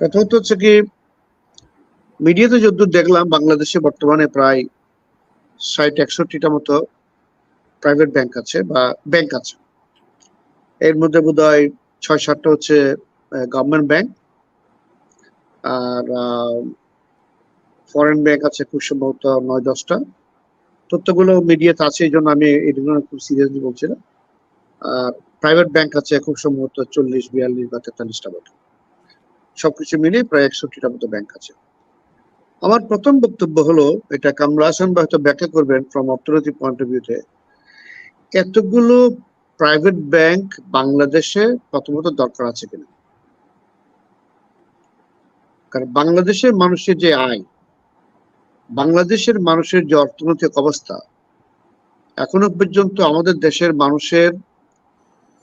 প্রথমত হচ্ছে কি, মিডিয়াতে যদ্দূর দেখলাম বাংলাদেশে বর্তমানে প্রায় ষাট, একষট্টিটা মতো প্রাইভেট ব্যাংক আছে বা ব্যাংক আছে। এর মধ্যে বোধ হয় ছয়, সাতটা হচ্ছে গভর্নমেন্ট ব্যাংক আর ফরেন ব্যাংক আছে খুব সম্ভবত নয়, দশটা। তথ্যগুলো মিডিয়াতে আছে, এই জন্য আমি এগুলো খুব সিরিয়াসলি বলছিলাম আর প্রাইভেট ব্যাংক আছে খুব সম্ভবত চল্লিশ, বিয়াল্লিশ বা তেতাল্লিশটা মতো। সবকিছু মিলিয়ে প্রায় একষট্টিটা মতো ব্যাংক আছে। আমার প্রথম বক্তব্য হলো, এটা কামরা হাসান বা হয়তো ব্যাখ্যা করবেন ফ্রম অর্থনৈতিক পয়েন্ট অফ ভিউতে এতগুলো প্রাইভেট ব্যাংক বাংলাদেশে প্রথমত দরকার আছে কিনা? কারণ বাংলাদেশের মানুষের যে আয়, বাংলাদেশের মানুষের যে অর্থনৈতিক অবস্থা, এখনও পর্যন্ত আমাদের দেশের মানুষের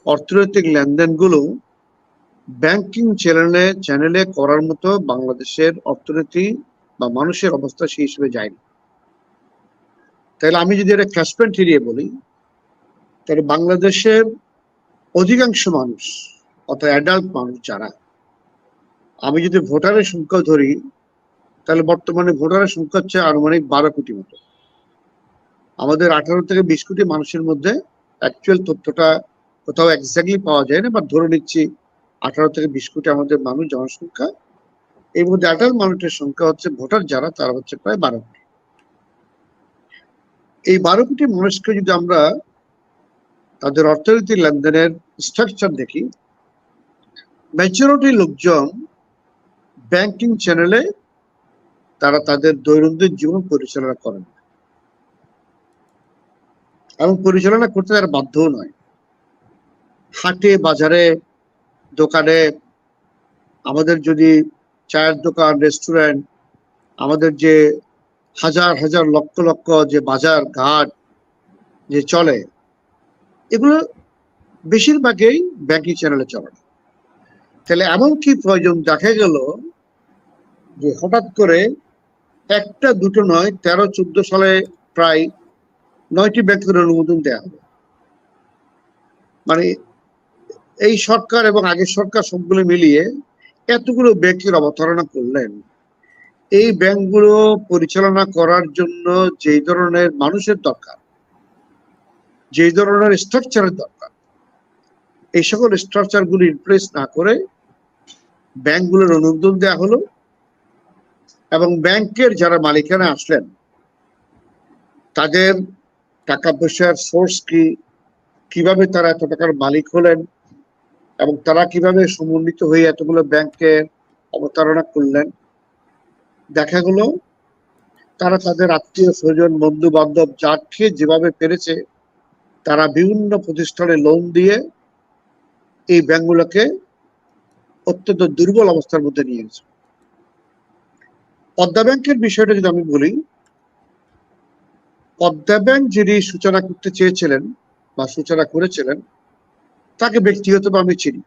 অর্থনৈতিক লেনদেনগুলো ব্যাংকিং চ্যানেলে চ্যানেলে করার মতো বাংলাদেশের অর্থনীতি বা মানুষের অবস্থা সেই হিসেবে যায়নি। তাহলে আমি যদি এটা ক্যাশপেন্ট এরিয়ে বলি, তাহলে বাংলাদেশের অধিকাংশ মানুষ, অর্থাৎ অ্যাডাল্ট মানুষ যারা, আমি যদি ভোটারের সংখ্যা ধরি, তাহলে বর্তমানে ভোটারের সংখ্যা হচ্ছে আনুমানিক বারো কোটি মতো। আমাদের আঠারো থেকে বিশ কোটি মানুষের মধ্যে অ্যাকচুয়াল তথ্যটা কোথাও এক্স্যাক্টলি পাওয়া যায় না বা ধরে নিচ্ছি আঠারো থেকে বিশ কোটি আমাদের মানুষ জনসংখ্যা। এর মধ্যে অ্যাডাল্ট মানুষের সংখ্যা হচ্ছে ভোটার যারা, তারা হচ্ছে প্রায় বারো কোটি। এই বারো কোটি মানুষকে যদি আমরা তাদের অর্থনৈতিক লেনদেনের স্ট্রাকচার দেখি মেজরিটি লোকজন ব্যাংকিং চ্যানেলে তারা তাদের দৈনন্দিন জীবন পরিচালনা করেন এবং পরিচালনা করতে তারা বাধ্যও নয়। হাটে, বাজারে দোকানে, আমাদের যদি চায়ের দোকান, রেস্টুরেন্ট, আমাদের যে হাজার হাজার লক্ষ লক্ষ যে বাজার ঘাট যে চলে, এগুলো বেশিরভাগই ব্যাংকিং চ্যানেলে চলে না। তাহলে এমন কি প্রয়োজন দেখা গেল যে হঠাৎ করে একটা, দুটো নয়, তেরো, চোদ্দ সালে প্রায় নয়টি ব্যাংকের অনুমোদন দেওয়া হবে মানে এই সরকার এবং আগের সরকার সবগুলো মিলিয়ে এতগুলো ব্যাংকের অবতারণা করলেন। এই ব্যাংকগুলো পরিচালনা করার জন্য যেই ধরনের মানুষের দরকার, যেই ধরনের স্ট্রাকচারের দরকার, এই সকল স্ট্রাকচার গুলি ইনপ্লেস না করে ব্যাংকগুলোর অনুমোদন দেওয়া হলো এবং ব্যাংকের যারা মালিকানা আসলেন, তাদের টাকা পয়সার সোর্স কি, কীভাবে তারা এত টাকার মালিক হলেন এবং তারা কীভাবে সমন্বিত হয়ে এতগুলো ব্যাংকে অবতারণা করলেন। দেখা গেল, তারা তাদের আত্মীয় স্বজন বন্ধু বান্ধব যাকে যেভাবে পেরেছে, তারা বিভিন্ন প্রতিষ্ঠানে লোন দিয়ে এই ব্যাংকগুলোকে অত্যন্ত দুর্বল অবস্থার মধ্যে নিয়ে গেছে। পদ্মা ব্যাংকের বিষয়টা যদি আমি বলি, পদ্মা ব্যাংক যিনি সূচনা করতে চেয়েছিলেন বা সূচনা করেছিলেন তাকে ব্যক্তিগতভাবে আমি চিনি।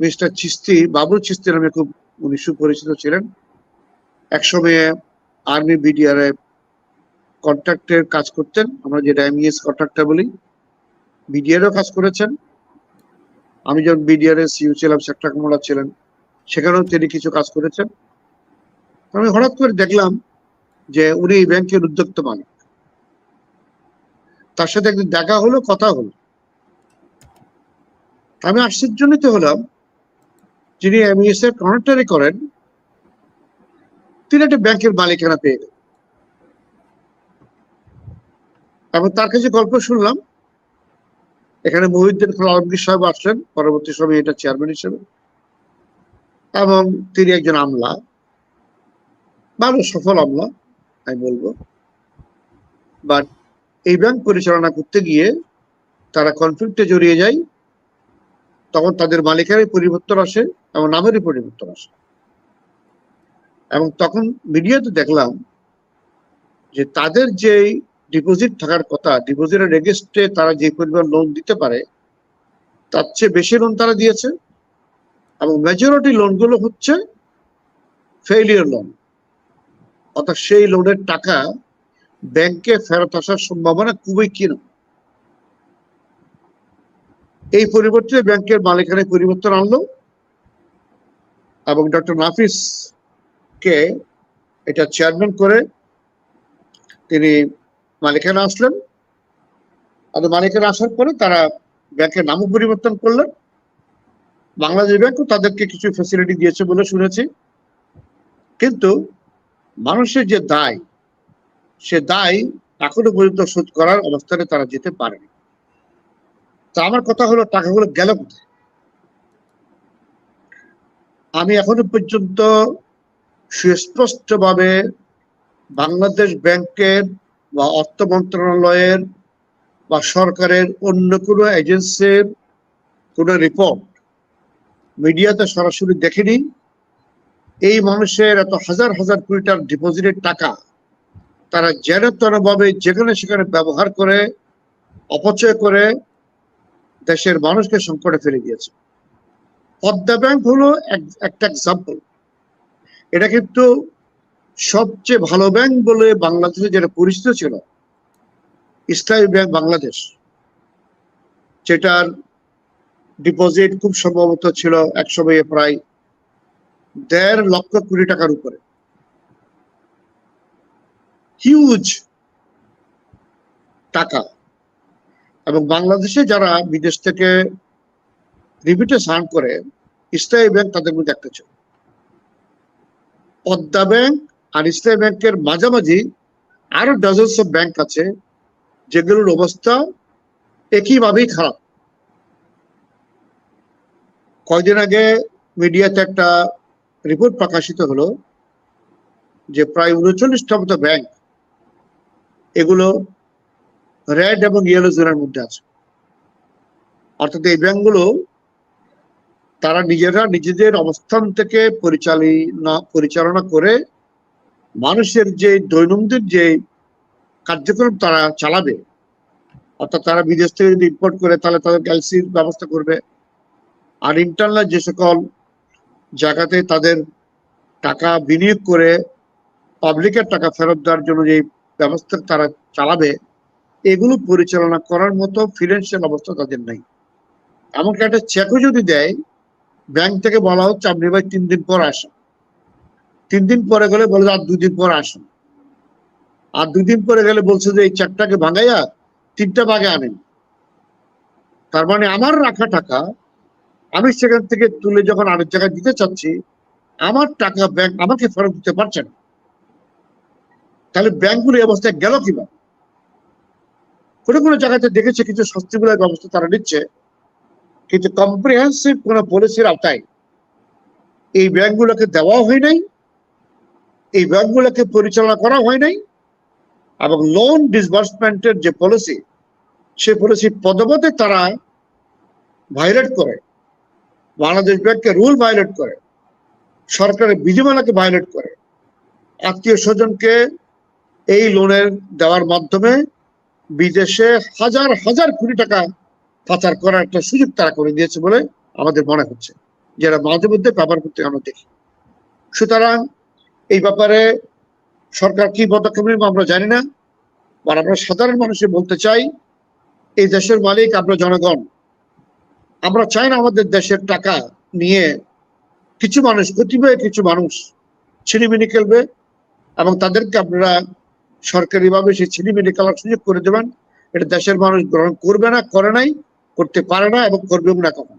মিস্টার চিস্তি, বাবুল চিস্তি নামে খুব উনি সুপরিচিত ছিলেন। একসময়ে আর্মি বিডিআর কন্ট্রাক্টের কাজ করতেন। আমরা যেটা এমইএস কন্ট্রাক্টর বলি বিডিআরও কাজ করেছেন। আমি যখন বিডিআর এর সিইও ছিলাম, সেক্টর কমান্ডার ছিলেন, সেখানেও তিনি কিছু কাজ করেছেন। আমি হঠাৎ করে দেখলাম যে উনি এই ব্যাংকের উদ্যোক্তা মালিক। তার সাথে একদিন দেখা হলো, কথা হলো। আমি আশ্চর্যজনিত হলাম যিনি এম এমইএস এর কন্ট্রাক্টারি করেন, তিনি একটা ব্যাংকের মালিকানা পেয়ে গেলেন। এবং তার কাছে গল্প শুনলাম। এখানে মহিউদ্দিন খান আলমগীর সাহেব আসলেন, পরবর্তী সময়ে এটা চেয়ারম্যান হিসেবে। এবং তিনি একজন আমলা। ভালো সফল আমলা, আমি বলব। বাট এই ব্যাংক পরিচালনা করতে গিয়ে তারা কনফ্লিক্টে জড়িয়ে যায়, তখন তাদের মালিকারের পরিবর্তন আসে এবং নামেরই পরিবর্তন আসে। এবং তখন মিডিয়াতে দেখলাম যে তাদের যেই ডিপোজিট থাকার কথা ডিপোজিটের এগেস্টে তারা যে পরিমাণ লোন দিতে পারে, তার চেয়ে বেশি লোন তারা দিয়েছে এবং মেজরিটি লোনগুলো হচ্ছে ফেইলিয়ার লোন অর্থাৎ সেই লোনের টাকা ব্যাংকে ফেরত আসার সম্ভাবনা খুবই ক্ষীণ। এই পরিবর্তে ব্যাংকের মালিকানায় পরিবর্তন আনলো এবং ডক্টর নাফিস কে এটা চেয়ারম্যান করে তিনি মালিকানা আসলেন। আর মালিকানা আসার পরে তারা ব্যাংকের নামও পরিবর্তন করলেন। বাংলাদেশ ব্যাংকও তাদেরকে কিছু ফেসিলিটি দিয়েছে বলে শুনেছি। কিন্তু মানুষের যে দায় সে দায় এখনও পর্যন্ত শোধ করার অবস্থানে তারা যেতে পারেনি। তা আমার কথা হলো, টাকাগুলো গেল কোথায়? আমি এখনও পর্যন্ত সুস্পষ্টভাবে বাংলাদেশ ব্যাংকের বা অর্থ মন্ত্রণালয়ের বা সরকারের অন্য কোনো এজেন্সির কোনো রিপোর্ট মিডিয়াতে সরাসরি দেখেনি। এই মানুষের এত হাজার হাজার কোটি টাকার ডিপোজিটের টাকা তারা যেন ভাবে যেখানে সেখানে ব্যবহার করে, অপচয় করে দেশের মানুষকে সংকটে ফেলে দিয়েছে। পদ্মা ব্যাংক হলো একটা এক্সাম্পল এটা কিন্তু সবচেয়ে ভালো ব্যাংক বলে বাংলাদেশে যেটা পরিচিত ছিল ইসলামী ব্যাংক বাংলাদেশ। যেটার ডিপোজিট খুব সম্ভবত ছিল এক সময়ে প্রায় দেড় লক্ষ কোটি টাকার উপরে। হিউজ টাকা। এবং বাংলাদেশে যারা বিদেশ থেকে রিমিটেন্স আর্ন করে ইসলামী ব্যাংক তাদের মধ্যে একটা ছিল। পদ্মা ব্যাংক আর ইসলামী ব্যাংকের মাঝামাঝি আরও ডজনস অফ ব্যাংক আছে, যেগুলোর অবস্থা একইভাবেই খারাপ। কয়দিন আগে মিডিয়াতে একটা রিপোর্ট প্রকাশিত হলো যে প্রায় উনচল্লিশটা মতো ব্যাংক এগুলো রেড এবং ইয়েলো জোনের মধ্যে আছে। অর্থাৎ এই ব্যাংকগুলো তারা নিজেরা নিজেদের অবস্থান থেকে পরিচালনা পরিচালনা করে মানুষের যে দৈনন্দিন যে কার্যক্রম তারা চালাবে, অর্থাৎ তারা বিদেশ থেকে যদি ইম্পোর্ট করে তাহলে তাদের এলসির ব্যবস্থা করবে। আর ইন্টারনাল যে সকল জায়গাতে তাদের টাকা বিনিয়োগ করে পাবলিকের টাকা ফেরত দেওয়ার জন্য যে ব্যবস্থা তারা চালাবে, এগুলো পরিচালনা করার মতো ফিনান্সিয়াল অবস্থা তাদের নেই। এমনকি একটা চেকও যদি দেয় ব্যাংক থেকে বলা হচ্ছে, আপনি ভাই তিন দিন পর আসেন। তিন দিন পরে গেলে বলে, আর দুদিন পর আসেন। আর দুদিন পরে গেলে বলছে যে, এই চেকটাকে ভাঙাইয়া তিনটা ভাগে আনেন। তার মানে আমার রাখা টাকা, আমি সেখান থেকে তুলে যখন আরেক জায়গায় দিতে চাচ্ছি, আমার টাকা ব্যাংক আমাকে ফেরত দিতে পারছে না। তাহলে ব্যাংকগুলো অবস্থায় গেল কীভাবে? কোনো কোনো জায়গাতে দেখেছে কিছু শাস্তিমূলক ব্যবস্থা তারা নিচ্ছে, কিন্তু কম্প্রিহেন্সিভ কোন পলিসির আওতায় এই ব্যাংকগুলোকে দেওয়া হয় নাই, এই ব্যাংকগুলোকে পরিচালনা করা হয় নাই, এবং লোন ডিসবার্সমেন্টের যে পলিসি সে পলিসি পদপথে তারা ভায়োলেট করে। বাংলাদেশ ব্যাংককে রুল ভায়োলেট করে। সরকারের বিধিমালাকে ভায়োলেট করে। আত্মীয় স্বজনকে এই লোনের দেওয়ার মাধ্যমে বিদেশে হাজার হাজার কোটি টাকা পাচার করার একটা সুযোগ তারা করে দিয়েছে বলে আমাদের মনে হচ্ছে। যেটা মাঝে মধ্যে ব্যবহার করতে আমরা দেখি। সুতরাং এই ব্যাপারে সরকার কি পদক্ষেপ নেবে আমরা জানি না আর আমরা সাধারণ মানুষে বলতে চাই, এই দেশের মালিক আমরা জনগণ। আমরা চাই না আমাদের দেশের টাকা নিয়ে কিছু মানুষ, কতিপয় কিছু মানুষ ছিনিমিনি খেলবে এবং তাদেরকে আপনারা সরকারিভাবে সেই মেয়ে খেলার সুযোগ করে দেবেন। এটা দেশের মানুষ গ্রহণ করবে না, করে নাই, করতে পারে না এবং করবেও না কখন।